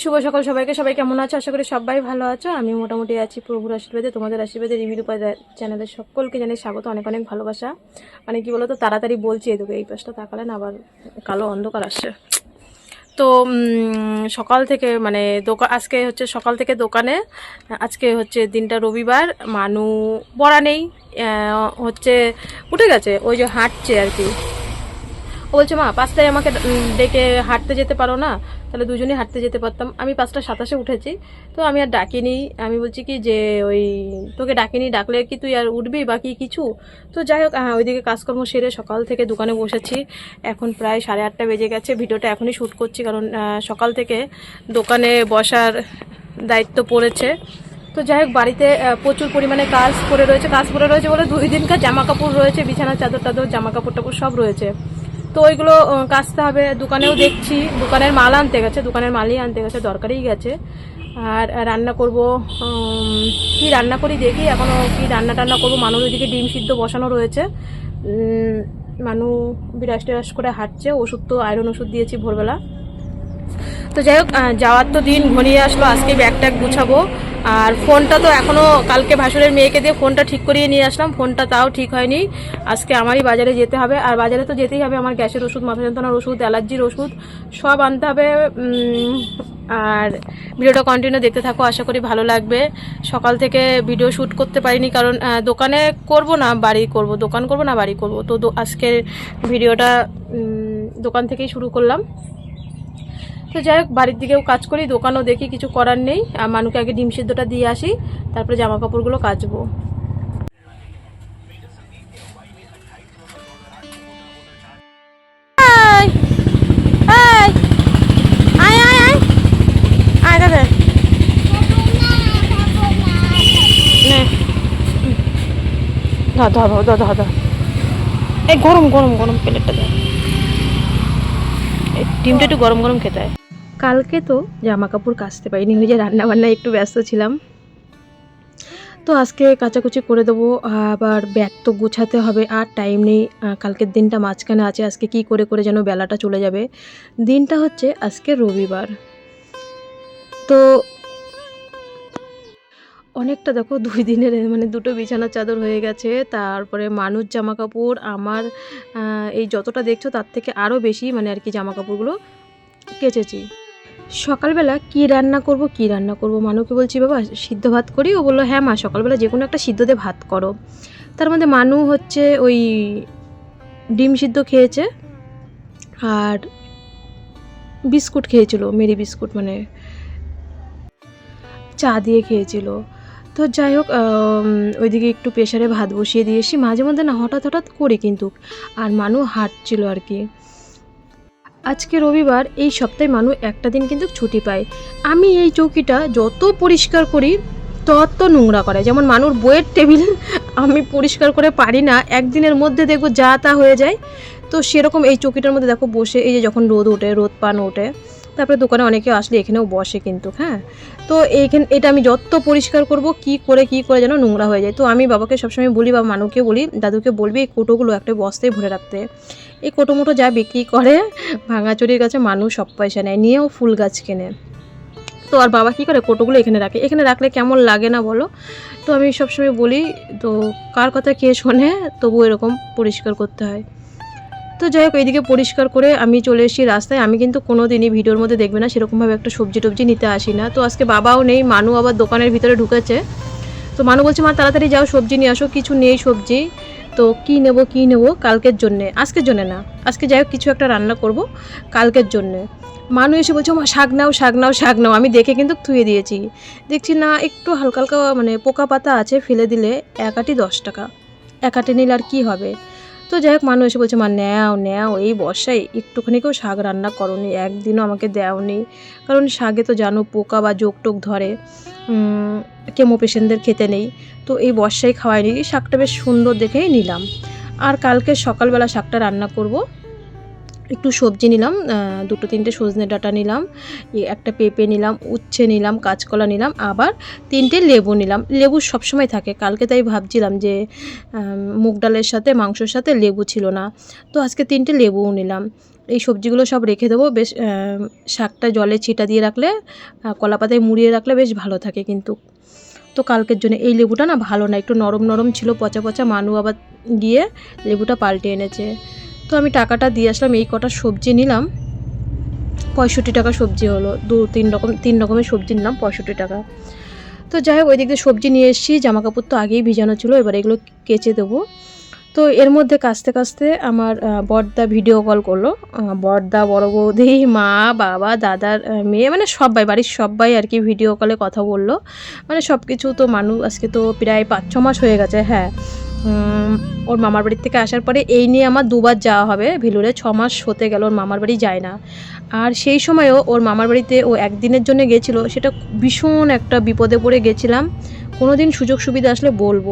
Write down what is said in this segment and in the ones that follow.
শুভ সকাল সবাইকে। সবাই কেমন আছো? আশা করি সবাই ভালো আছো। আমি মোটামুটি আছি প্রভুর আশীর্বাদে, তোমাদের আশীর্বাদে রিভিউ চ্যানেলের সকলকে জানিয়ে স্বাগত, অনেক অনেক ভালোবাসা। মানে কি বলতো, তাড়াতাড়ি বলছি এদিকে এই পাশটা তাকালেন আবার কালো অন্ধকার আসছে। তো সকাল থেকে মানে দোকান আজকে হচ্ছে সকাল থেকে দোকানে, আজকে হচ্ছে দিনটা রবিবার, মানু পড়া নেই হচ্ছে উঠে গেছে, ওই যে হাঁটছে আর কি। ও বলছে মা পাঁচটায় আমাকে ডেকে হাঁটতে যেতে পারো না? তাহলে দুজনেই হাঁটতে যেতে পারতাম। আমি পাঁচটা সাতাশে উঠেছি। তো আমি আর ডাকিনি। আমি বলছি কি যে ওই তোকে ডাকিনি ডাকলে কি তুই আর উঠবি বা কি কিছু? তো যাই হোক হ্যাঁ, ওইদিকে কাজকর্ম সেরে সকাল থেকে দোকানে বসেছি। এখন প্রায় সাড়ে আটটা বেজে গেছে। ভিডিওটা এখনই শ্যুট করছি কারণ সকাল থেকে দোকানে বসার দায়িত্ব পড়েছে। তো যাই হোক বাড়িতে প্রচুর পরিমাণে কাজ পড়ে রয়েছে। কাজ পড়ে রয়েছে বলে দুই দিনকার জামা কাপড় রয়েছে বিছানা চাদর টাদর জামা কাপড় টাপড় সব রয়েছে। তো ওইগুলো কাচতে হবে। দোকানেও দেখছি, দোকানের মাল আনতে গেছে, দোকানের মালই আনতে গেছে, দরকারই গেছে। আর রান্না করব কি রান্না করি দেখি এখনও কি রান্না টান্না করব। মানুষ ওইদিকে ডিম সিদ্ধ বসানো রয়েছে। মানু বিরাস করে হাঁটছে, ওষুধ তো আয়রন ওষুধ দিয়েছি ভোরবেলা। তো যাই হোক যাওয়ার তো দিন ঘনিয়ে আসলো, আজকে ব্যাগ ট্যাগ গুছাবো। আর ফোনটা তো এখনও কালকে ভাসুরের মেয়েকে দিয়ে ফোনটা ঠিক করিয়ে নিয়ে আসলাম, ফোনটা তাও ঠিক হয়নি। আজকে আমারই বাজারে যেতে হবে, আর বাজারে তো যেতেই হবে আমার গ্যাসের ওষুধ মাথা যন্ত্রণার ওষুধ, অ্যালার্জির ওষুধ, সব আনতে হবে আর ভিডিওটা কন্টিনিউ দেখতে থাকো, আশা করি ভালো লাগবে। সকাল থেকে ভিডিও শ্যুট করতে পারিনি, কারণ দোকানে করব না, বাড়ি করব, দোকান করব না, বাড়ি করব। তো আজকের ভিডিওটা দোকান থেকেই শুরু করলাম। তো যাই হোক, বাড়ির দিকেও কাজ করি, দোকানও দেখি, কিছু করার নেই। আর মানুকে আগে ডিম সিদ্ধটা দিয়ে আসি, তারপরে জামা কাপড়গুলো কাচবো। এই গরম গরম গরম প্লেটটা দেয় এই ডিমটা একটু গরম গরম খেতে হয় কালকে তো জামা কাপড় কাচতে পারিনি, ওই যে রান্না বান্নায় একটু ব্যস্ত ছিলাম। তো আজকে কাচাকুচি করে দেবো, আবার ব্যাগ তো গোছাতে হবে, আর টাইম নেই কালকের দিনটা মাঝখানে আছে, আজকে কি করে করে যেন বেলাটা চলে যাবে। দিনটা হচ্ছে আজকে রবিবার। তো অনেকটা দেখো, দুই দিনের মানে দুটো বিছানার চাদর হয়ে গেছে, তারপরে মানুষ জামা কাপড় আমার এই যতটা দেখছ তার থেকে আরও বেশি মানে আর কি জামা কাপড়গুলো কেচেছি। সকালবেলা কি রান্না করব, কি রান্না করব? মানুকে বলছি, বাবা, সিদ্ধ ভাত করি? ও বলল হ্যাঁ মা, সকালবেলা যে কোনো একটা সিদ্ধ দিয়ে ভাত করো। তার মধ্যে মানু হচ্ছে ওই ডিম সিদ্ধ খেয়েছে আর বিস্কুট খেয়েছিল, মেরি বিস্কুট মানে চা দিয়ে খেয়েছিল। তো যাই হোক ওইদিকে একটু প্রেশারে ভাত বসিয়ে দিয়েছি। মাঝে মধ্যে না হঠাৎ হঠাৎ করি কিন্তু, আর মানু হাঁটছিল আর কি। আজকে রবিবার, এই সপ্তাহে মানুষ একটা দিন কিন্তু ছুটি পায়। আমি এই চৌকিটা যত পরিষ্কার করি, তত নোংরা করে যেমন মানুষ বইয়ের টেবিল, আমি পরিষ্কার করে পারি না। একদিনের মধ্যে দেখব যা তা হয়ে যায়। তো সেরকম এই চৌকিটার মধ্যে দেখো বসে, এই যে যখন রোদ ওঠে, রোদ পান ওঠে। তারপরে দোকানে অনেকে আসলে এখানেও বসে কিন্তু হ্যাঁ? তো এইখানে, এটা আমি যত পরিষ্কার করব, কি করে কি করে যেন নোংরা হয়ে যায়। তো আমি বাবাকে সবসময় বলি বা মানুকে বলি, দাদুকে বলবি এই কোটোগুলো একটা বস্তায় ভরে রাখতে। এই কোটো মোটো যা বিক্রি করে, ভাঙাচুরির কাছে মানুষ সব পয়সা নেয়, নিয়েও ফুল গাছ কেনে। তো আর বাবা কী করে, কোটোগুলো এখানে রাখে। এখানে রাখলে কেমন লাগে না বলো? তো আমি সবসময় বলি, তো কার কথা কে শোনে তবু এরকম পরিষ্কার করতে হয়। তো যাই হোক, এইদিকে পরিষ্কার করে আমি চলে এসেছি রাস্তায়। আমি কিন্তু কোনো দিনই ভিডিওর মধ্যে দেখবে না, সেরকমভাবে একটা সবজি টবজি নিতে আসি না। তো আজকে বাবাও নেই, মানু আবার দোকানের ভিতরে ঢুকেছে। তো মানু বলছে, মা, তাড়াতাড়ি যাও, সবজি নিয়ে আসো, কিছু নেই সবজি। তো কি নেব কি নেব, কালকের জন্যে, আজকের জন্যে না, আজকে যাই হোক, কিছু একটা রান্না করব কালকের জন্যে। মানু এসে বলছে, মা, শাক নাও শাক নাও শাক নাও। আমি দেখে কিন্তু থুয়ে দিয়েছি। দেখছি না, একটু হালকা হালকা মানে পোকা পাতা আছে, ফেলে দিলে এক আটি দশ টাকা। এক আটি নিলে আর কী হবে? তো যাই হোক মানুষ এসে বলছে, মা, নেও নেও, এই বর্ষায় একটুখানি কেউ শাক রান্না করনি, একদিনও আমাকে দেওনি। কারণ শাকে তো জানো পোকা বা জোক টোক ধরে কেমো পেশেন্টদের খেতে নেই। তো এই বর্ষায় খাওয়াইনি শাকটা বেশ সুন্দর দেখেই নিলাম। আর কালকে সকালবেলা শাকটা রান্না করব। একটু সবজি নিলাম দুটো তিনটে সজনে ডাঁটা নিলাম একটা পেঁপে নিলাম, উচ্ছে নিলাম, কাঁচকলা নিলাম, আবার তিনটে লেবু নিলাম। লেবু সবসময় থাকে, কালকে তাই ভাবছিলাম যে মুগ ডালের সাথে, মাংসর সাথে লেবু ছিল না, তো আজকে তিনটে লেবুও নিলাম। এই সবজিগুলো সব রেখে দেবো, বেশ শাকটা জলে ছিটা দিয়ে রাখলে কলা পাতায় মুড়িয়ে রাখলে বেশ ভালো থাকে কিন্তু। তো কালকের জন্য এই লেবুটা না ভালো না, একটু নরম নরম ছিল, পচা পচা মানু আবার গিয়ে লেবুটা পাল্টে এনেছে। তো আমি টাকাটা দিয়ে আসলাম, এই কটা সবজি নিলাম। পঁয়ষট্টি টাকা সবজি হলো, দু, তিন রকম, তিন রকমের সবজি নিলাম, পঁয়ষট্টি টাকা। তো যাই হোক ওই দিক দিয়ে সবজি নিয়ে এসেছি জামা কাপড় তো আগেই ভিজানো ছিল, এবার এগুলো কেচে দেবো। তো এর মধ্যে কাচতে কাচতে আমার বড়দা ভিডিও কল করল। বড়দা বড় বৌদি, মা, বাবা, দাদার মেয়ে মানে সবাই, বাড়ির সবাই আর কি ভিডিও কলে কথা বলল। মানে সব কিছু তো মানুষ আজকে তো প্রায় পাঁচ, ছ মাস হয়ে গেছে হ্যাঁ। ওর মামার বাড়ির থেকে আসার পরে এই নিয়ে আমার দুবার যাওয়া হবে। ভেলুরে ছ মাস হতে গেল, ওর মামার বাড়ি যায় না। আর সেই সময়ও ওর মামার বাড়িতে ও একদিনের জন্য গেছিল, সেটা ভীষণ একটা বিপদে পড়ে গেছিলাম। কোনো দিন সুযোগ সুবিধা আসলে বলব।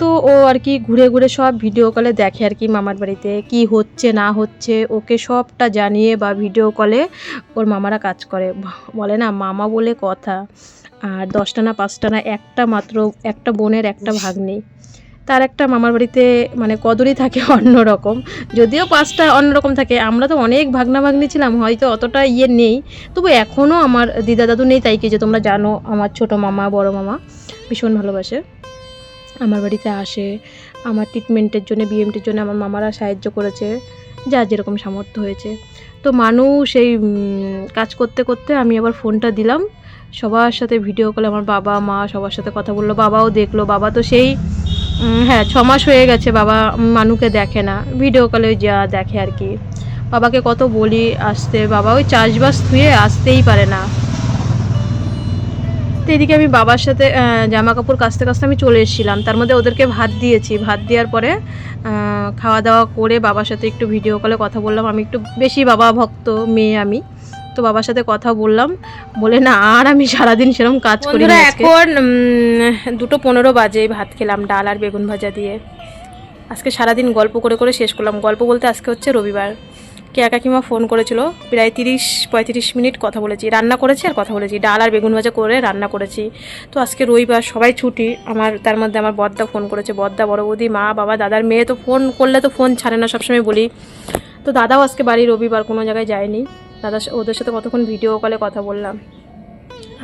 তো ও আর কি ঘুরে ঘুরে সব ভিডিও কলে দেখে আর কি মামার বাড়িতে, কি হচ্ছে, না হচ্ছে, ওকে সবটা জানিয়ে বা ভিডিও কলে ওর মামারা কাজ করে। বলে না, মামা বলে কথা। আর দশটা না পাঁচটা না একটা মাত্র, একটা বোনের একটা ভাগ নেই তার একটা মামার বাড়িতে মানে কদরই থাকে অন্যরকম যদিও পাঁচটা অন্যরকম থাকে, আমরা তো অনেক ভাগনা ভাগ্নি ছিলাম, হয়তো অতটা ইয়ে নেই। তবু এখনও আমার দিদা দাদু নেই তাই কি যে তোমরা জানো, আমার ছোট মামা, বড় মামা ভীষণ ভালোবাসে। আমার বাড়িতে আসে, আমার ট্রিটমেন্টের জন্য বিএমটির জন্য আমার মামারা সাহায্য করেছে, যা যেরকম সামর্থ্য হয়েছে। তো মানুষ এই কাজ করতে করতে আমি আবার ফোনটা দিলাম। সবার সাথে ভিডিও কলে আমার বাবা, মা সবার সাথে কথা বলল, বাবাও দেখল, বাবা তো সেই হ্যাঁ ছ মাস হয়ে গেছে বাবা মানুকে দেখে না। ভিডিও কলে যা দেখে আর কি। বাবাকে কত বলি আসতে। বাবা ওই চাষবাস ধুয়ে আসতেই পারে না। তো এদিকে আমি বাবার সাথে জামা কাপড় কাচতে কাচতে আমি চলে এসেছিলাম। তার মধ্যে ওদেরকে ভাত দিয়েছি। ভাত দেওয়ার পরে খাওয়া দাওয়া করে বাবার সাথে একটু ভিডিও কলে কথা বললাম। আমি একটু বেশি বাবা ভক্ত, মেয়ে আমি। তো বাবার সাথে কথা বললাম। বলে না আর আমি সারাদিন সেরকম কাজ করি না এখন দুটো পনেরো বাজে ভাত খেলাম ডাল আর বেগুন ভাজা দিয়ে। আজকে সারাদিন গল্প করে করে শেষ করলাম। গল্প বলতে আজকে হচ্ছে রবিবার। কে কাকিমা ফোন করেছিল প্রায় তিরিশ পঁয়ত্রিশ মিনিট কথা বলেছি। রান্না করেছি আর কথা বলেছি। ডাল আর বেগুন ভাজা করে রান্না করেছি। তো আজকে রবিবার সবাই ছুটি। আমার তার মধ্যে আমার বদ্দা ফোন করেছে। বদ্দা বড় বৌদি মা বাবা দাদার মেয়ে। তো ফোন করলে তো ফোন ছাড়ে না সবসময় বলি। তো দাদাও আজকে বাড়ি রবিবার কোনো জায়গায় যায়নি। দাদা ওদের সাথে কতক্ষণ ভিডিও কলে কথা বললাম।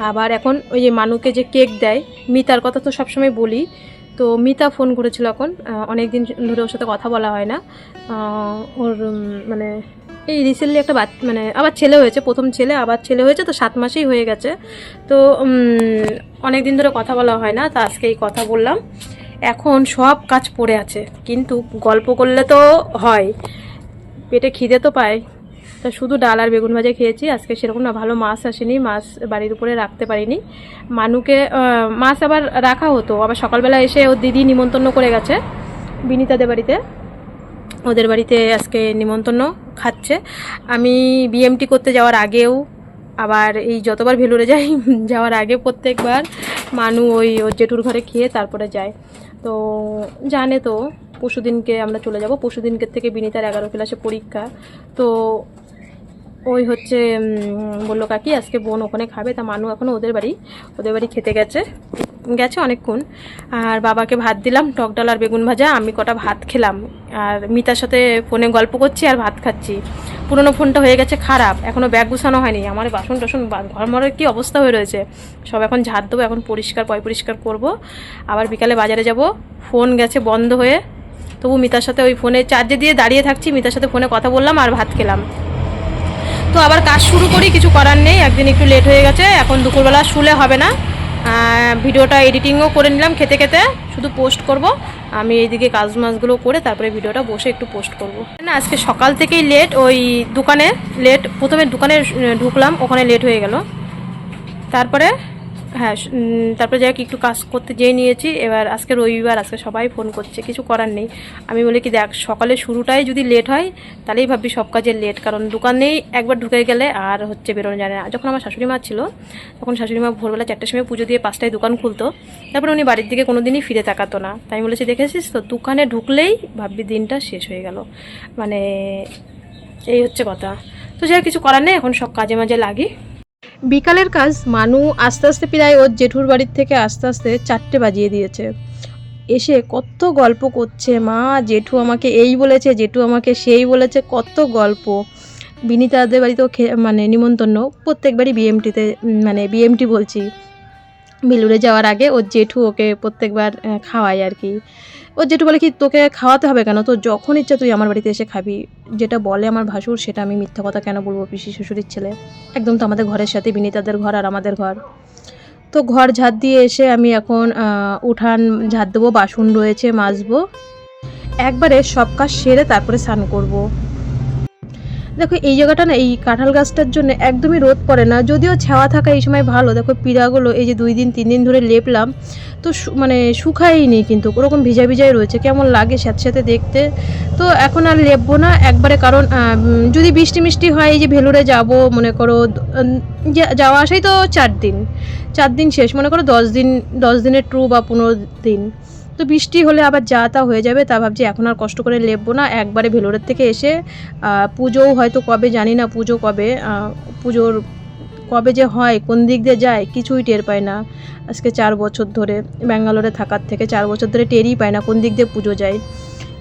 আবার এখন ওই যে মানুকে যে কেক দেয়, মিতার কথা তো সবসময় বলি। তো মিতা ফোন করেছিল এখন অনেক দিন ধরে ওর সাথে কথা বলা হয় না। ওর মানে এই রিসেন্টলি একটা বাচ্চা মানে আবার ছেলে হয়েছে, প্রথম ছেলে, আবার ছেলে হয়েছে, তো সাত মাসেই হয়ে গেছে। তো অনেক দিন ধরে কথা বলা হয় না, তো আজকে এই কথা বললাম। এখন সব কাজ পড়ে আছে, কিন্তু গল্প করলে তো হয়। পেটে খিদে তো পায়। তা শুধু ডাল আর বেগুন ভাজা খেয়েছি, আজকে সেরকম না, ভালো মাছ আসেনি, মাছ বাড়ির উপরে রাখতে পারিনি। মানুকে মাছ আবার রাখা হতো, আবার সকালবেলা এসে ওর দিদি নিমন্ত্রণ করে গেছে, বিনিতাদের বাড়িতে। ওদের বাড়িতে আজকে নিমন্ত্রণ খাচ্ছে। আমি বিএমটি করতে যাওয়ার আগেও, আবার এই যতবার ভেলুরে যাই, যাওয়ার আগে প্রত্যেকবার মানু ওই ওর জেঠুর ঘরে খেয়ে তারপরে যায়। তো জানে তো, পরশুদিনকে আমরা চলে যাব, পরশুদিনকে থেকে বিনিতার এগারো ক্লাসে পরীক্ষা। তো ওই হচ্ছে বলল কাকি, আজকে বোন ওখানে খাবে, তা মানু এখনও ওদের বাড়ি ওদের বাড়ি খেতে গেছে গেছে অনেকক্ষণ। আর বাবাকে ভাত দিলাম, টক ডাল আর বেগুন ভাজা, আমি কটা ভাত খেলাম। আর মিতার সাথে ফোনে গল্প করছি আর ভাত খাচ্ছি। পুরনো ফোনটা হয়ে গেছে খারাপ এখনও ব্যাগ গুছানো হয়নি, আমার বাসন টাসন ঘরমরের কী অবস্থা হয়ে রয়েছে? সব এখন ঝাড় দেবো, এখন পরিষ্কার, পয় পরিষ্কার করব। আবার বিকালে বাজারে যাব, ফোন গেছে বন্ধ হয়ে, তবু মিতার সাথে ওই ফোনে চার্জে দিয়ে দাঁড়িয়ে থাকছি, মিতার সাথে ফোনে কথা বললাম আর ভাত খেলাম। তো আবার কাজ শুরু করি, কিছু করার নেই, একদিন একটু লেট হয়ে গেছে, এখন দুপুরবেলা শুলে হবে না। ভিডিওটা এডিটিংও করে নিলাম খেতে খেতে, শুধু পোস্ট করব। আমি এইদিকে কাজ মাছগুলো করে তারপরে ভিডিওটা বসে একটু পোস্ট করব। না, আজকে সকাল থেকেই লেট ওই দোকানে লেট প্রথমে দোকানে ঢুকলাম, ওখানে লেট হয়ে গেল। তারপরে হ্যাঁ তারপরে যাই হোক, একটু কাজ করতে যেয়ে নিয়েছি। এবার আজকে রবিবার, আজকে সবাই ফোন করছে, কিছু করার নেই। আমি বলি কি, দেখ, সকালে শুরুটাই যদি লেট হয়, তাহলেই ভাববি সব কাজের লেট কারণ দোকানেই একবার ঢুকে গেলে আর হচ্ছে বেরোনো যায় না। যখন আমার শাশুড়ি মা ছিল, তখন শাশুড়ি মা ভোরবেলা চারটার সময় পুজো দিয়ে পাঁচটায় দোকান খুলতো। তারপরে উনি বাড়ির দিকে কোনো দিনই ফিরে তাকাতো না। তাই আমি বলেছি, দেখেছিস তো, দোকানে ঢুকলেই ভাববি দিনটা শেষ হয়ে গেল। মানে এই হচ্ছে কথা। তো যাই কিছু করার নেই, এখন সব কাজে মাঝে লাগি। বিকালের কাজ মানু আস্তে আস্তে প্রায় ওর জেঠুর বাড়ির থেকে আস্তে আস্তে চারটে বাজিয়ে দিয়েছে। এসে কত গল্প করছে, মা, জেঠু আমাকে এই বলেছে, জেঠু আমাকে সেই বলেছে, কত গল্প। বিনিতাদের বাড়িতেও মানে নিমন্ত্রণ প্রত্যেকবারই বিএমটিতে মানে বিএমটি বলছি। বেলুড়ে যাওয়ার আগে ওর জেঠু ওকে প্রত্যেকবার খাওয়ায় আর কি। ওর জেঠু বলে কি, তোকে খাওয়াতে হবে কেন? তো যখন ইচ্ছা তুই আমার বাড়িতে এসে খাবি। যেটা বলে আমার ভাসুর, সেটা আমি মিথ্যা কথা কেন বলব পিসি শ্বশুরের ছেলে? একদম তো আমাদের ঘরের সাথে, বিনীতাদের ঘর আর আমাদের ঘর। তো ঘর ঝাঁত দিয়ে এসে আমি এখন উঠান ঝাড় দেবো, বাসন রয়েছে, মাজবো। একবারে সব কাজ সেরে তারপরে স্নান করব। দেখো, এই জায়গাটা না, এই কাঁঠাল গাছটার জন্য একদমই রোদ পড়ে না। যদিও ছাওয়া থাকা এই সময় ভালো। দেখো, পিড়াগুলো এই যে দুই দিন, তিন দিন ধরে লেপলাম, তো মানে শুকায়নি কিন্তু, ওরকম ভিজা ভিজাই রয়েছে। কেমন লাগে সাথে সাথে দেখতে। তো এখন আর লেপবো না একবারে, কারণ যদি বৃষ্টি মিষ্টি হয়, এই যে ভেলুরে যাব, মনে করো যাওয়া আসাই তো চার দিন চার দিন শেষ। মনে করো দশ দিন, দশ দিনের ট্রু বা পনেরো দিন। তো বৃষ্টি হলে আবার যা তা হয়ে যাবে, তা ভাবছি এখন আর কষ্ট করে লেপবো না। একবারে ভেলোরের থেকে এসে পুজোও হয়তো কবে জানি না পুজো কবে পুজোর কবে যে হয়, কোন দিক দিয়ে যায়, কিছুই টের পায় না। আজকে চার বছর ধরে ব্যাঙ্গালোরে থাকার থেকে চার বছর ধরে টেরই পায় না কোন দিক দিয়ে পুজো যায়।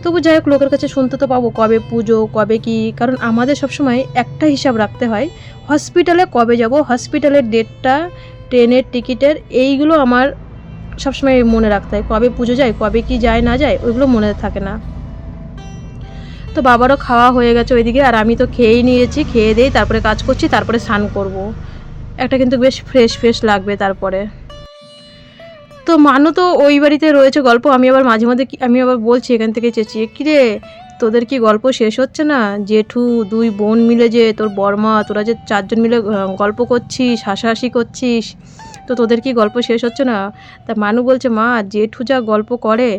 তবু যাই হোক, লোকের কাছে শুনতে তো পাবো কবে পুজো, কবে কি, কারণ আমাদের সবসময় একটা হিসাব রাখতে হয়, হসপিটালে কবে যাব, হসপিটালের ডেটটা, ট্রেনের টিকিটের, এইগুলো আমার সবসময় মনে রাখতে হয়, কবে পুজো যায়, কবে কি যায়, না যায়, ওইগুলো মনে থাকে না। তো বাবারও খাওয়া হয়ে গেছে ওইদিকে, আর আমি তো খেয়েই নিয়েছি, খেয়ে দিয়েই তারপরে কাজ করছি, তারপরে স্নান করব। একটা কিন্তু বেশ ফ্রেশ ফ্রেশ লাগবে তারপরে। তো মানু তো ওই বাড়িতে রয়েছে গল্প, আমি আবার মাঝে মাঝে আমি আবার বলছি এখান থেকে চেঁচিয়ে, কিরে, তোদের কি গল্প শেষ হচ্ছে না? জেঠু, দুই বোন মিলে যে তোর বর্মা তোরা যে চারজন মিলে গল্প করছিস, হাসাহাসি করছিস তো তোদের কি গল্প শেষ হচ্ছে না? তা মানু বলছে, মা, জেঠু যা গল্প করে,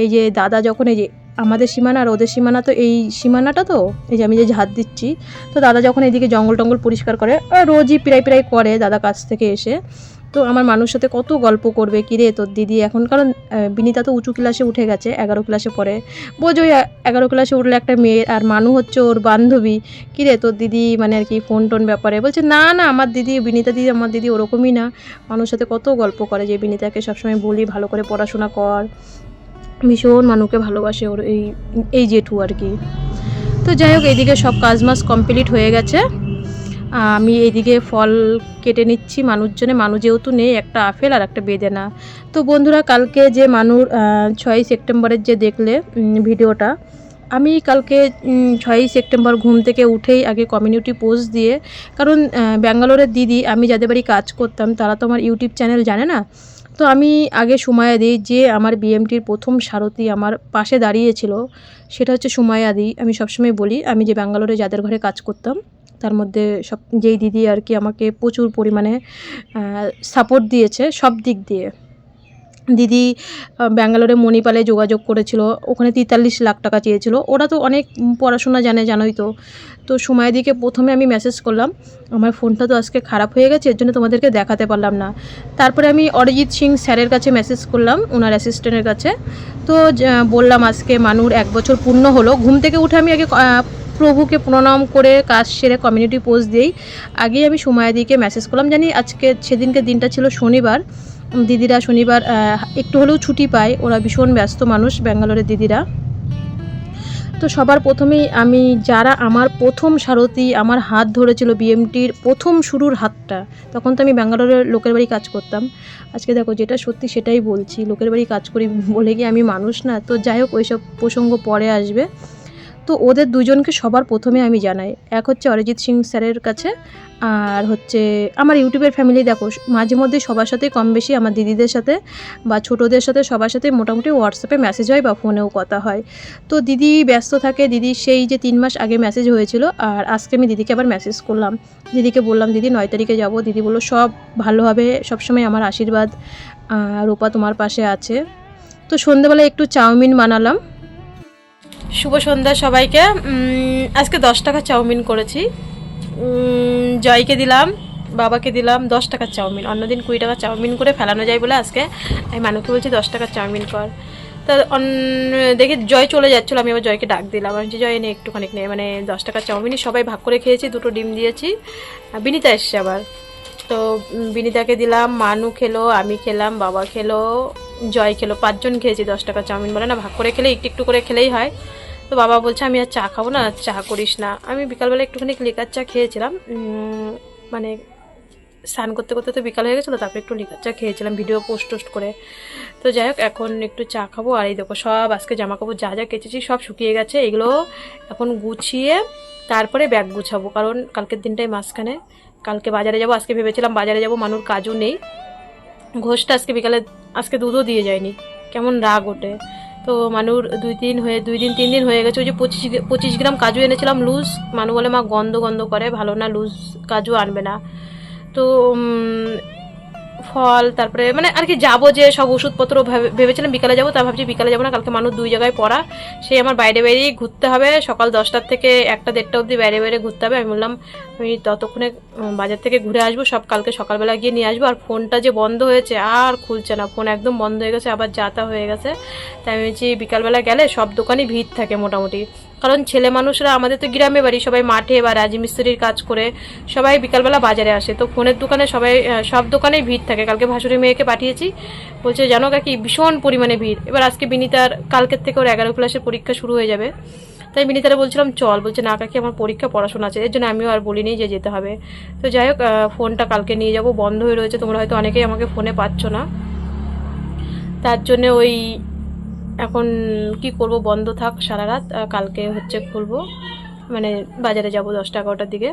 এই যে দাদা যখন এই যে আমাদের সীমানা আর ওদের সীমানা তো এই সীমানাটা তো, এই যে আমি যে ঝাঁত দিচ্ছি, তো দাদা যখন এইদিকে জঙ্গল টঙ্গল পরিষ্কার করে রোজই প্রায় প্রায় করে দাদা কাছ থেকে এসে তো আমার মানুষ সাথে কত গল্প করবে? কিরে তোর দিদি? এখন কারণ বিনিতা তো উঁচু ক্লাসে উঠে গেছে, এগারো ক্লাসে পড়ে। বোঝ ওই এগারো ক্লাসে উঠলে একটা মেয়ে আর মানু হচ্ছে ওর বান্ধবী। কিরে তোর দিদি? মানে আর কি ফোন টোন ব্যাপারে। বলছে, না না, আমার দিদি, বিনিতা দিদি, আমার দিদি ওরকমই না। মানুষ সাথে কত গল্প করে যে বিনিতাকে সবসময় বলি, ভালো করে পড়াশোনা কর। ভীষণ মানুকে ভালোবাসে ওর এই এই জেঠু আর কি। তো যাই হোক, এইদিকে সব কাজ মাস কমপ্লিট হয়ে গেছে। আমি এইদিকে ফল কেটে নিচ্ছি, মানুষজনে মানুষ যেহেতু নেই, একটা আপেল আর একটা বেদেনা। তো বন্ধুরা, কালকে যে মানুষ ছয়ই সেপ্টেম্বরের যে দেখলে ভিডিওটা, আমি কালকে ছয়ই সেপ্টেম্বর ঘুম থেকে উঠেই আগে কমিউনিটি পোস্ট দিয়ে, কারণ ব্যাঙ্গালোরের দিদি, আমি যাদের বাড়ি কাজ করতাম, তারা তো আমার ইউটিউব চ্যানেল জানে না। তো আমি আগে সুমায়া দিই, যে আমার বিএমটির প্রথম সারথি আমার পাশে দাঁড়িয়েছিল সেটা হচ্ছে সুমায়া দি আমি সবসময় বলি, আমি যে ব্যাঙ্গালোরে যাদের ঘরে কাজ করতাম তার মধ্যে সব যেই দিদি আর কি আমাকে প্রচুর পরিমাণে সাপোর্ট দিয়েছে সব দিক দিয়ে। দিদি ব্যাঙ্গালোরে মণিপালে যোগাযোগ করেছিল, ওখানে তেতাল্লিশ লাখ টাকা চেয়েছিল। ওরা তো অনেক পড়াশোনা জানে, জানোই তো। তো দিকে প্রথমে আমি মেসেজ করলাম, আমার ফোনটা তো আজকে খারাপ হয়ে গেছে, এর জন্য তোমাদেরকে দেখাতে পারলাম না। তারপরে আমি অরিজিৎ সিং স্যারের কাছে মেসেজ করলাম ওনার অ্যাসিস্ট্যান্টের কাছে। তো বললাম আজকে মানুর এক বছর পূর্ণ হলো। ঘুম থেকে উঠে আমি আগে প্রভুকে প্রণাম করে কাজ সেরে কমিউনিটি পোস্ট দিয়েই আগেই আমি দিকে মেসেজ করলাম। জানি আজকে সেদিনকে দিনটা ছিল শনিবার। দিদিরা শনিবার একটু হলেও ছুটি পায়। ওরা ভীষণ ব্যস্ত মানুষ ব্যাঙ্গালোরের দিদিরা। তো সবার প্রথমেই আমি, যারা আমার প্রথম সারথি, আমার হাত ধরেছিল বিএমটির প্রথম শুরুর হাতটা, তখন তো আমি ব্যাঙ্গালোরের লোকের বাড়ি কাজ করতাম। আজকে দেখো যেটা সত্যি সেটাই বলছি, লোকের বাড়ি কাজ করি বলে কি আমি মানুষ না? তো যাই হোক, ওইসব প্রসঙ্গ পরে আসবে। তো ওদের দুজনকে সবার প্রথমে আমি জানাই। এক হচ্ছে অরিজিৎ সিং স্যারের কাছে, আর হচ্ছে আমার ইউটিউবের ফ্যামিলি, দেখো, মাঝে মধ্যে সবার সাথে কম বেশি আমার দিদিদের সাথে বা ছোটোদের সাথে সবার সাথে মোটামুটি হোয়াটসঅ্যাপে মেসেজ হয় বা ফোনেও কথা হয়। তো দিদি ব্যস্ত থাকে, দিদি সেই যে তিন মাস আগে মেসেজ হয়েছিল, আর আজকে আমি দিদিকে আবার মেসেজ করলাম। দিদিকে বললাম, দিদি, নয় তারিখে যাব। দিদি বলল, সব ভালো হবে, সবসময় আমার আশীর্বাদ রূপা তোমার পাশে আছে। তো সন্ধ্যেবেলায় একটু চাউমিন বানালাম। শুভ সন্ধ্যা সবাইকে। আজকে দশ টাকা চাউমিন করেছি। জয়কে দিলাম, বাবাকে দিলাম দশ টাকার চাউমিন। অন্যদিন কুড়ি টাকা চাউমিন করে ফেলানো যায় বলে আজকে আমি মানুকে বলছি দশ টাকার চাউমিন কর। তা দেখি জয় চলে যাচ্ছিল, আমি আবার জয়কে ডাক দিলাম। আমি জয় নে একটুখানি, নে মানে দশ টাকার চাউমিনই সবাই ভাগ করে খেয়েছি, দুটো ডিম দিয়েছি। বিনিতা এসছে আবার। তো বিনিতাকে দিলাম, মানু খেলো, আমি খেলাম, বাবা খেলো, জয় খেলো, পাঁচজন খেয়েছি দশ টাকা চাউমিন বলে না, ভাগ করে খেলে একটু একটু করে খেলেই হয়। তো বাবা বলছে, আমি আর চা খাব না, চা করিস না। আমি বিকালবেলা একটুখানি লিকার চা খেয়েছিলাম মানে স্নান করতে করতে তো বিকাল হয়ে গেছিল, তারপরে একটু লিকার চা খেয়েছিলাম, ভিডিও পোস্ট টোস্ট করে। তো যাই হোক, এখন একটু চা খাব, আর এই দেখো সব আজকে জামা কাপড় যা যা কেচেছি সব শুকিয়ে গেছে, এগুলো এখন গুছিয়ে তারপরে ব্যাগ গুছাবো, কারণ কালকের দিনটাই মাঝখানে, কালকে বাজারে যাব, আজকে ভেবেছিলাম বাজারে যাব, মানুর কাজও নেই, ঘোষটা আজকে বিকালে, আজকে দুধও দিয়ে যায়নি, কেমন রাগ ওঠে। তো মানুর দুই দিন হয়ে, দুই দিন, তিন দিন হয়ে গেছে। ওই যে পঁচিশ পঁচিশ গ্রাম কাজু এনেছিলাম লুজ। মানু বলে, মা, গন্ধ গন্ধ করে, ভালো না, লুজ কাজু আনবে না। তো ফল, তারপরে মানে আর কি যাব যে সব ওষুধপত্র ভেবে- ভেবেছিলাম বিকালে যাব, তা ভাবছি বিকালে যাব না, কালকে মানুষ দুই জায়গায় পড়া। সেই আমার বাইরে বাইরেই ঘুরতে হবে, সকাল দশটার থেকে একটা দেড়টা অবধি বাইরে বাইরে ঘুরতে হবে। আমি বললাম আমি ততক্ষণে বাজার থেকে ঘুরে আসব, সব কালকে সকালবেলা গিয়ে নিয়ে আসব, আর ফোনটা যে বন্ধ হয়েছে আর খুলছে না। ফোন একদম বন্ধ হয়ে গেছে, আবার যাতা হয়ে গেছে। তাই আমি বলছি, বিকালবেলা গেলে সব দোকানই ভিড় থাকে মোটামুটি। কারণ ছেলে মানুষরা, আমাদের তো গ্রামে বাড়ি, সবাই মাঠে বা রাজমিস্ত্রির কাজ করে, সবাই বিকালবেলা বাজারে আসে। তো ফোনের দোকানে সবাই সব দোকানেই ভিড় থাকে। কালকে ভাসুরি মেয়েকে পাঠিয়েছি, বলছে, জানো কাকি, ভীষণ পরিমাণে ভিড়। এবার আজকে বিনিতার, কালকের থেকে ওর এগারো ক্লাসের পরীক্ষা শুরু হয়ে যাবে। তাই বিনিতারে বলছিলাম, চল, বলছে, না কাকি, আমার পরীক্ষা, পড়াশোনা আছে। এর জন্য আমিও আর বলিনি যে যেতে হবে। তো যাই হোক ফোনটা কালকে নিয়ে যাব, বন্ধ হয়ে রয়েছে, তোমরা হয়তো অনেকেই আমাকে ফোনে পাচ্ছ না। তার জন্যে ওই এখন কি করব, বন্ধ থাক সারা রাত কালকে হচ্ছে খুলবো। মানে বাজারে যাব দশটা এগারোটার দিকে।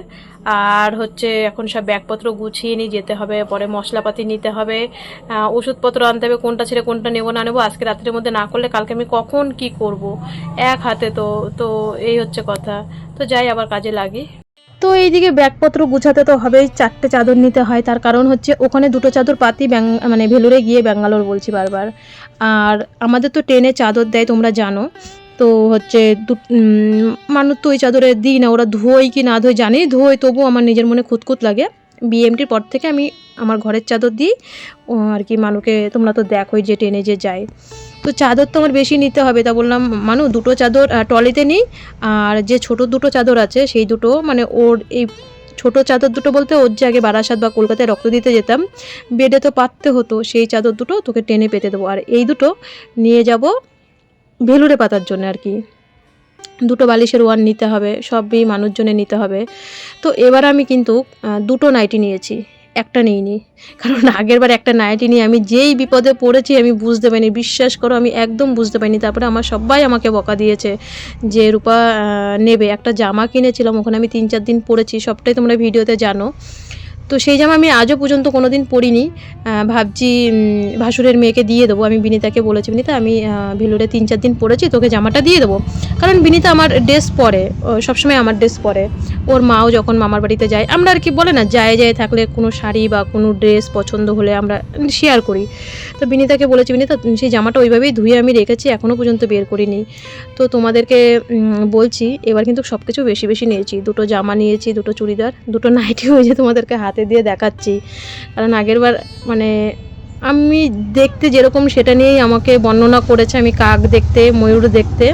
আর হচ্ছে এখন সব ব্যাগপত্র গুছিয়ে নিয়ে যেতে হবে, পরে মশলাপাতি নিতে হবে ওষুধপত্র আনতে হবে, কোনটা ছেড়ে কোনটা নেব না নেব, আজকে রাত্রের মধ্যে না করলে কালকে আমি কখন কি করব? এক হাতে তো তো এই হচ্ছে কথা। তো যাই, আবার কাজে লাগি। তো এইদিকে ব্যাগপত্র গুছাতে তো হবেই, চারটে চাদর নিতে হয়। তার কারণ হচ্ছে ওখানে দুটো চাদর পাতি ব্যাং মানে ভেলুরে গিয়ে ব্যাঙ্গালোর বলছি বারবার। আর আমাদের তো ট্রেনে চাদর দেয়, তোমরা জানো। তো হচ্ছে মানুষ তো ওই চাদরে দিই না ওরা ধোয় কি না ধোয় জানি ধোয় তবু আমার নিজের মনে খুঁতখুত লাগে। বিএমটির পর থেকে আমি আমার ঘরের চাদর দিই আর কি মানুকে তোমরা তো দেখোই যে ট্রেনে যে যায়। তো চাদর তো আমার বেশি নিতে হবে তা বললাম মানু দুটো চাদর আহ, ট্রলিতে নিই আর যে ছোট দুটো চাদর আছে সেই দুটো মানে ওর এই ছোট চাদর দুটো বলতে ওর যে আগে বারাসাত বা কলকাতায় রক্ত দিতে যেতাম বেডে তো পাততে হতো সেই চাদর দুটো তোকে টেনে পেতে দেবো। আর এই দুটো নিয়ে যাব ভেলুরে পাতার জন্য আর কি। দুটো বালিশের ওয়ান নিতে হবে, সবই মানুষজনে নিতে হবে। তো এবার আমি কিন্তু দুটো নাইটি নিয়েছি, একটা নিইনি। কারণ আগের বার একটা নাইটি নিয়ে আমি যেই বিপদে পড়েছি আমি বুঝতে পারিনি। বিশ্বাস করো, আমি একদম বুঝতে পারিনি। তারপরে আমার সবাই আমাকে বকা দিয়েছে যে, রূপা নেবে। একটা জামা কিনেছিলাম, ওখানে আমি তিন চার দিন পরেছি সবটাই তোমরা ভিডিওতে জানো। তো সেই জামা আমি আজও পর্যন্ত কোনো দিন পরিনি ভাবছি ভাসুরের মেয়েকে দিয়ে দেবো। আমি বিনিতাকে বলেছি, বিনিতা, আমি ভেলুরে তিন চার দিন পরেছি তোকে জামাটা দিয়ে দেবো। কারণ বিনিতা আমার ড্রেস পরে সবসময় আমার ড্রেস পরে। ওর মাও যখন মামার বাড়িতে যায়, আমরা আর কি বলে না, যায় যায় থাকলে কোনো শাড়ি বা কোনো ড্রেস পছন্দ হলে আমরা শেয়ার করি। তো বিনিতাকে বলেছি, বিনিতা, সেই জামাটা ওইভাবেই ধুয়ে আমি রেখেছি এখনও পর্যন্ত বের করিনি। তো তোমাদেরকে বলছি, এবার কিন্তু সব কিছু বেশি বেশি নিয়েছি। দুটো জামা নিয়েছি, দুটো চুড়িদার, দুটো নাইটি হয়েছে তোমাদেরকে হাতে দিয়ে দেখাচ্ছি। কারণ আগেরবার মানে আমি দেখতে যেরকম সেটা নিয়েই আমাকে বর্ণনা করেছে, আমি কাক দেখতে, ময়ূর দেখতে।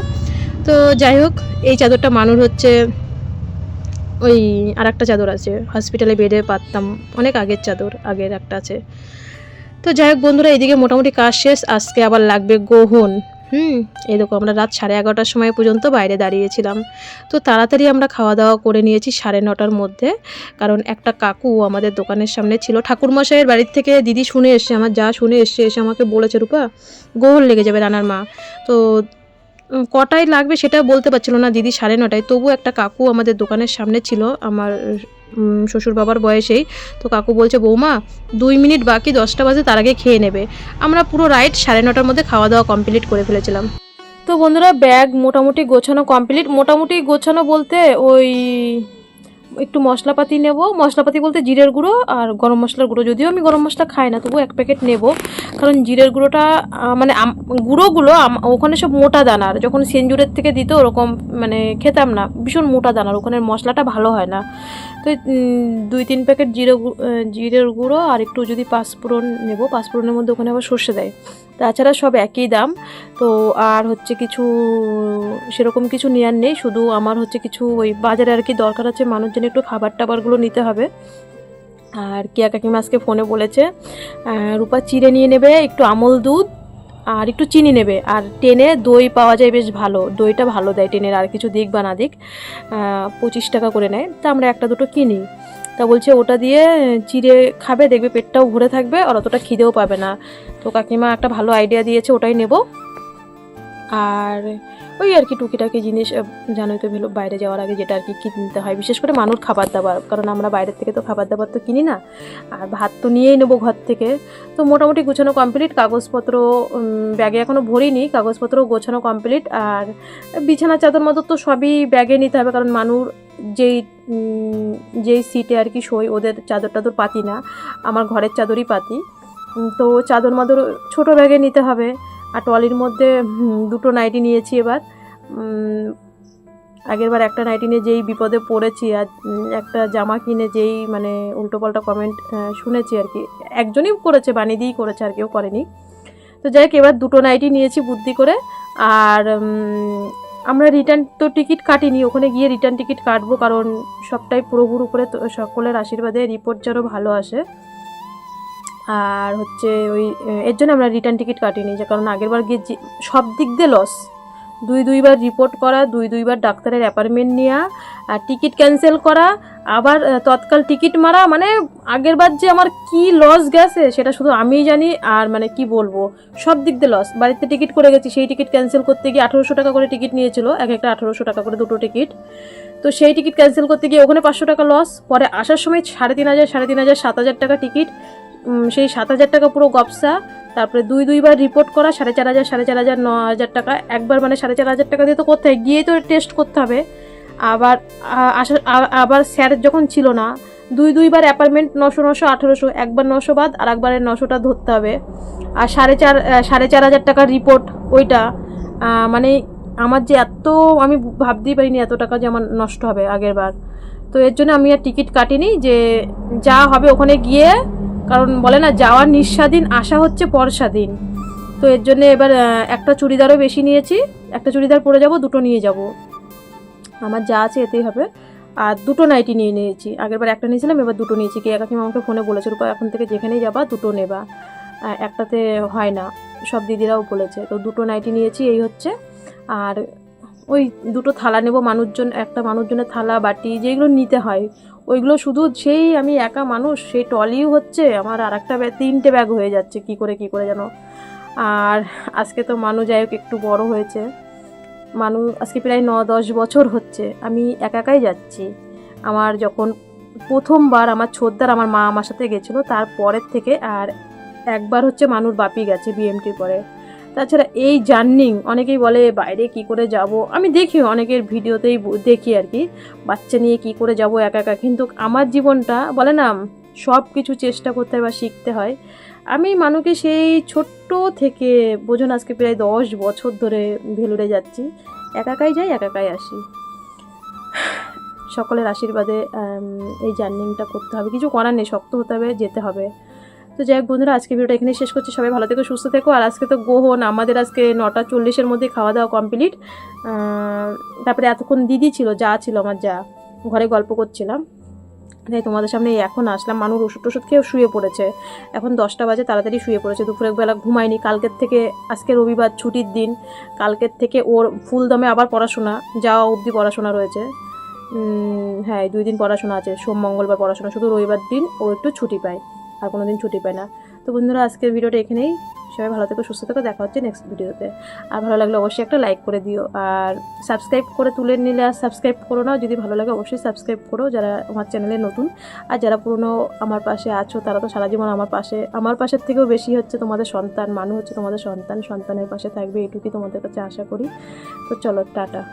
তো যাই হোক, এই চাদরটা মানুষ হচ্ছে ওই আর একটা চাদর আছে। হসপিটালে বেডে পাততাম, অনেক আগের চাদর, আগের একটা আছে। তো যাই হোক বন্ধুরা, এইদিকে মোটামুটি কাজ শেষ। আজকে আবার লাগবে গোহন। হুম। দেখো, আমরা রাত সাড়ে এগারোটার সময় পর্যন্ত বাইরে দাঁড়িয়েছিলাম। তো তাড়াতাড়ি আমরা খাওয়া দাওয়া করে নিয়েছি সাড়ে নটার মধ্যে। কারণ একটা কাকু আমাদের দোকানের সামনে ছিল। ঠাকুরমশাইয়ের বাড়ির থেকে দিদি শুনে এসছে, আমার যা শুনে এসছে, এসে আমাকে বলেছে, রূপা গোহল লেগে যাবে রানার মা। তো কটায় লাগবে সেটা বলতে পারছিল না দিদি সাড়ে নটায়। তবু একটা কাকু আমাদের দোকানের সামনে ছিল, আমার শ্বশুর বাবার বয়সেই তো কাকু বলছে, বৌমা, দুই মিনিট বাকি, দশটা বাজে, তার আগে খেয়ে নেবে। আমরা পুরো রাইট সাড়ে নটার মধ্যে খাওয়া দাওয়া কমপ্লিট করে ফেলেছিলাম। তো বন্ধুরা, ব্যাগ মোটামুটি গোছানো কমপ্লিট মোটামুটি গোছানো বলতে ওই একটু মশলাপাতি নেব। মশলাপাতি বলতে জিরের গুঁড়ো আর গরম মশলার গুঁড়ো। যদিও আমি গরম মশলা খাই না তবু এক প্যাকেট নেব। কারণ জিরের গুঁড়োটা মানে গুঁড়োগুলো ওখানে সব মোটা দানার। যখন সেঞ্জুরের থেকে দিত, ওরকম মানে খেতাম না। ভীষণ মোটা দানার। ওখানে মশলাটা ভালো হয় না। তো দুই তিন প্যাকেট জিরে জিরের গুঁড়ো আর একটু যদি পাঁচফোড়ন নেব, পাঁচফোড়নের মধ্যে ওখানে আবার সর্ষে দেয়। তাছাড়া সব একই দাম। তো আর হচ্ছে কিছু, সেরকম কিছু নেওয়ার নেই। শুধু আমার হচ্ছে কিছু ওই বাজারে আর কি দরকার আছে মানুষজন একটু খাবার টাবারগুলো নিতে হবে। আর কিয়া কাকিমা আজকে ফোনে বলেছে রূপা চিড়ে নিয়ে নেবে একটু আমল দুধ আর একটু চিনি নেবে। আর টেনে দই পাওয়া যায় বেশ ভালো। দইটা ভালো দেয় টেনের, আর কিছু দিক বা না দিক। পঁচিশ টাকা করে নেয়। তা আমরা একটা দুটো কিনি। তা বলছে ওটা দিয়ে চিড়ে খাবে, দেখবে পেটটাও ঘুরে থাকবে, আর অতটা খিদেও পাবে না। তো কাকিমা একটা ভালো আইডিয়া দিয়েছে, ওটাই নেব। আর ওই আর কি টুকিটাকি জিনিস জানোই তো ভেলো বাইরে যাওয়ার আগে যেটা আর কি কিনতে হয়। বিশেষ করে মানুষ খাবার দাবার, কারণ আমরা বাইরের থেকে তো খাবার দাবার তো কিনি না। আর ভাত তো নিয়েই নেব ঘর থেকে। তো মোটামুটি গোছানো কমপ্লিট কাগজপত্র ব্যাগে এখনও ভরিনি কাগজপত্র গোছানো কমপ্লিট আর বিছানা চাদর মতো তো সবই ব্যাগে নিতে হবে, কারণ মানুষ যেই যেই সিটে আর কি শোয়, ওদের চাদর টাদর পাতি না। আমার ঘরের চাদরই পাতি। তো চাদর মাদর ছোটো ব্যাগে নিতে হবে। আর ট্রলির মধ্যে দুটো নাইটি নিয়েছি এবার। আগেরবার একটা নাইটি নিয়ে যেই বিপদে পড়েছি আর একটা জামা কিনে যেই মানে উল্টোপাল্টা কমেন্ট শুনেছি আর কি। একজনই করেছে বানিয়ে দিয়েই করেছে আর কেউ করেনি। তো যাই হোক, এবার দুটো নাইটি নিয়েছি বুদ্ধি করে। আর আমরা রিটার্ন তো টিকিট কাটিনি, ওখানে গিয়ে রিটার্ন টিকিট কাটবো, কারণ সবটাই প্রভুর উপরে সকলের আশীর্বাদে রিপোর্ট যেন ভালো আসে। আর হচ্ছে ওই, এর জন্য আমরা রিটার্ন টিকিট কাটিনি, যে কারণ আগেরবার গিয়ে সব দিক দিয়ে লস দুই, দুইবার রিপোর্ট করা, দুই, দুইবার ডাক্তারের অ্যাপয়েন্টমেন্ট নেওয়া আর টিকিট ক্যান্সেল করা, আবার তৎকাল টিকিট মারা মানে আগেরবার যে আমার কি লস গেছে, সেটা শুধু আমিই জানি, আর মানে কি বলব, সব দিক দিয়ে লস বাড়িতে টিকিট করে গেছি, সেই টিকিট ক্যান্সেল করতে গিয়ে আঠেরোশো টাকা করে টিকিট নিয়েছিল, এক একটা আঠেরোশো টাকা করে দুটো টিকিট তো সেই টিকিট ক্যান্সেল করতে গিয়ে ওখানে পাঁচশো টাকা লস পরে আসার সময় সাড়ে তিন হাজার, সাড়ে তিন হাজার, সাত হাজার টাকা টিকিট সেই সাত হাজার টাকা পুরো গপসা তারপরে দুই দুইবার রিপোর্ট করা, সাড়ে চার হাজার, সাড়ে চার হাজার, ন হাজার টাকা। একবার মানে সাড়ে চার হাজার টাকা দিয়ে তো করতে হয় গিয়েই তো টেস্ট করতে হবে। আবার আসা আবার স্যার যখন ছিল না, দুই দুইবার অ্যাপার্টমেন্ট নশো নশো, আঠেরোশো, একবার নশো বাদ, আর একবারের নশোটা ধরতে হবে। আর সাড়ে চার সাড়ে চার হাজার টাকার রিপোর্ট ওইটা মানে আমার যে এত, আমি ভাবতেই পারিনি এত টাকা যে আমার নষ্ট হবে আগের বার তো এর জন্য আমি আর টিকিট কাটিনি যে যা হবে ওখানে গিয়ে কারণ বলে না, যাওয়ার নিঃস্বাধীন আসা হচ্ছে পরস্বাধীন। তো এর জন্য এবার একটা চুড়িদারও বেশি নিয়েছি, একটা চুড়িদার পরে যাব, দুটো নিয়ে যাব। আমার যা আছে এতেই হবে। আর দুটো নাইটি নিয়ে নিয়েছি। আগেরবার একটা নিয়েছিলাম, এবার দুটো নিয়েছি। কে কাকিমা আমাকে ফোনে বলেছে, রূপা, এখন থেকে যেখানেই যাবা, দুটো নেবা। একটাতে হয় না। সব দিদিরাও বলেছে। তো দুটো নাইটি নিয়েছি, এই হচ্ছে। আর ওই দুটো থালা নেব, মানুষজন, একটা মানুষজনের থালা, বাটি যেগুলো নিতে হয়। ওইগুলো শুধু সেই আমি একা মানুষ সেই টলিও হচ্ছে, আমার আর একটা ব্যাগ, তিনটে ব্যাগ হয়ে যাচ্ছে, কি করে কি করে যেন। আর আজকে তো মানুষ যাই হোক, একটু বড় হয়েছে। মানুষ আজকে প্রায় ন, দশ বছর হচ্ছে, আমি একা একাই যাচ্ছি। আমার যখন প্রথমবার আমার ছোদ্দার আমার মা আমার সাথে গেছিল তারপরের থেকে আর একবার হচ্ছে মানুষ বাপি গেছে বিএমটির পরে। তাছাড়া এই জার্নিং, অনেকেই বলে বাইরে কি করে যাব? আমি দেখি অনেকের ভিডিওতেই দেখি আর কি। বাচ্চা নিয়ে কি করে যাব একা একা? কিন্তু আমার জীবনটা বলে না সব কিছু চেষ্টা করতে হয় বা শিখতে হয়। আমি মানুষকে সেই ছোট্ট থেকে বোঝুন আজকে প্রায় দশ বছর ধরে ভেলুরে যাচ্ছি। একাকাই যাই একাকাই আসি। সকলের আশীর্বাদে এই জার্নিংটা করতে হবে। কিছু করার নেই, শক্ত হতে হবে, যেতে হবে। তো যাই হোক বন্ধুরা, আজকে ভিডিওটা এখানে শেষ করছি। সবাই ভালো থেকো, সুস্থ থেকো। আর আজকে তো গোহন, আমাদের আজকে নটা চল্লিশের মধ্যে খাওয়া দাওয়া কমপ্লিট তারপরে এতক্ষণ দিদি ছিল, যা ছিল আমার যা। ঘরে গল্প করছিলাম। তাই তোমাদের সামনে এখন আসলাম। মানুষ ওষুধ টষুধ খেয়েও শুয়ে পড়েছে। এখন দশটা বাজে, তাড়াতাড়ি শুয়ে পড়েছে। দুপুরের বেলা ঘুমায়নি। কালকের থেকে, আজকে রবিবার, ছুটির দিন। কালকের থেকে ওর ফুল দমে আবার পড়াশোনা যাওয়া অবধি পড়াশোনা রয়েছে। হ্যাঁ দুই দিন পড়াশোনা আছে। সোম, মঙ্গলবার পড়াশোনা। শুধু রবিবার দিন ও একটু ছুটি পায়। আর কোনো দিন ছুটি পায় না। তো বন্ধুরা, আজকের ভিডিওটা এখানেই। সবাই ভালো থেকো, সুস্থ থেকো, দেখা হচ্ছে নেক্সট ভিডিওতে। আর ভালো লাগলে অবশ্যই একটা লাইক করে দিও। আর সাবস্ক্রাইব করে তুলে নিলে আর সাবস্ক্রাইব করো না। যদি ভালো লাগে অবশ্যই সাবস্ক্রাইব করো যারা আমার চ্যানেলে নতুন। আর যারা পুরনো আমার পাশে আছো, তারা তো সারা জীবন আমার পাশে। আমার পাশের থেকেও বেশি হচ্ছে তোমাদের সন্তান। মানুষ হচ্ছে তোমাদের সন্তান। সন্তানের পাশে থাকবে, এটুকুই তোমাদের কাছে আশা করি। তো চলো, টাটা।